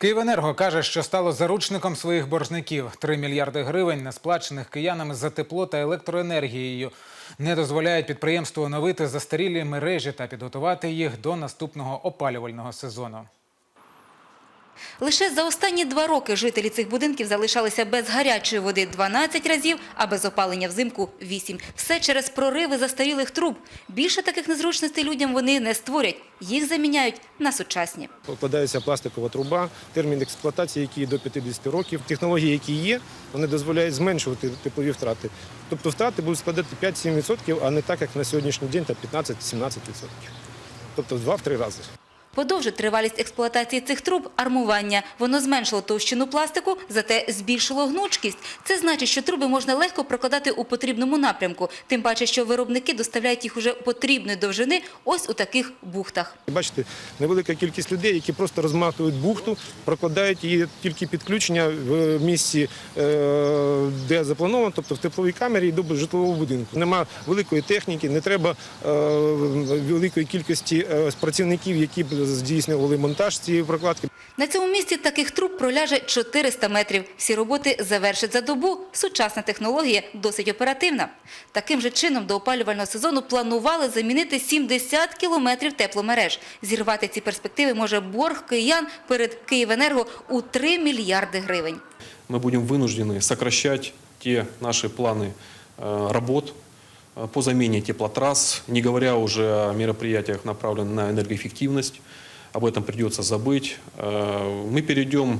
Київенерго каже, що стало заручником своїх боржників. 3 мільярди гривень, несплачених киянами за тепло та електроенергією, не дозволяють підприємству оновити застарілі мережі та підготувати їх до наступного опалювального сезону. Лише за останні два роки жителі цих будинків залишалися без гарячої води 12 разів, а без опалення взимку – 8. Все через прориви застарілих труб. Більше таких незручностей людям вони не створять. Їх заміняють на сучасні. Покладається пластикова труба, термін експлуатації, який до 50 років. Технології, які є, вони дозволяють зменшувати теплові втрати. Тобто втрати будуть складати 5-7%, а не так, як на сьогоднішній день, там 15-17%. Тобто в 2-3 рази. Подовжить тривалість експлуатації цих труб – армування. Воно зменшило товщину пластику, зате збільшило гнучкість. Це значить, що труби можна легко прокладати у потрібному напрямку. Тим паче, що виробники доставляють їх уже потрібної довжини ось у таких бухтах. Бачите, невелика кількість людей, які просто розматують бухту, прокладають її тільки підключення в місці, е, де заплановано, тобто в тепловій камері і до житлового будинку. Нема великої техніки, не треба е, великої кількості е, працівників, які б здійснювали монтаж цієї прокладки. На цьому місці таких труб проляже 400 метрів. Всі роботи завершать за добу. Сучасна технологія досить оперативна. Таким же чином до опалювального сезону планували замінити 70 кілометрів тепломереж. Зірвати ці перспективи може борг киян перед Київенерго у 3 мільярди гривень. мы будем вынуждены сокращать те наши планы э, работ э, по замене теплотрасс, не говоря уже о мероприятиях, направленных на энергоэффективность. Об этом придется забыть. Э, Мы перейдем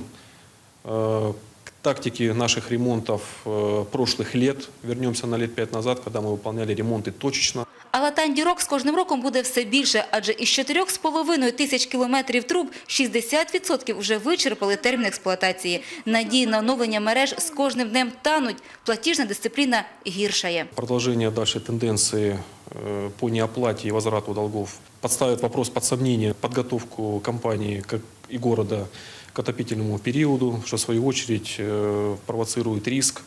э, к тактике наших ремонтов э, прошлых лет. Вернемся на лет пять назад, когда мы выполняли ремонты точечно. А латань дірок з кожним роком буде все більше, адже із 4,5 тисяч кілометрів труб 60% вже вичерпали термін експлуатації. Надії на оновлення мереж з кожним днем тануть. Платіжна дисципліна гіршає. Продолжение дальше тенденции э, по неоплате и возврату долгов подставит вопрос под сомнение подготовку компании как и города к отопительному периоду, что в свою очередь э, провоцирует риск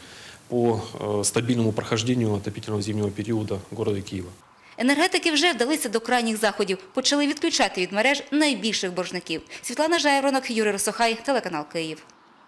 по э, стабильному прохождению отопительного зимнего периода города Киева. Енергетики вже вдалися до крайніх заходів. Почали відключати від мереж найбільших боржників. Світлана Жайронок, Юрій Росохай, телеканал Київ.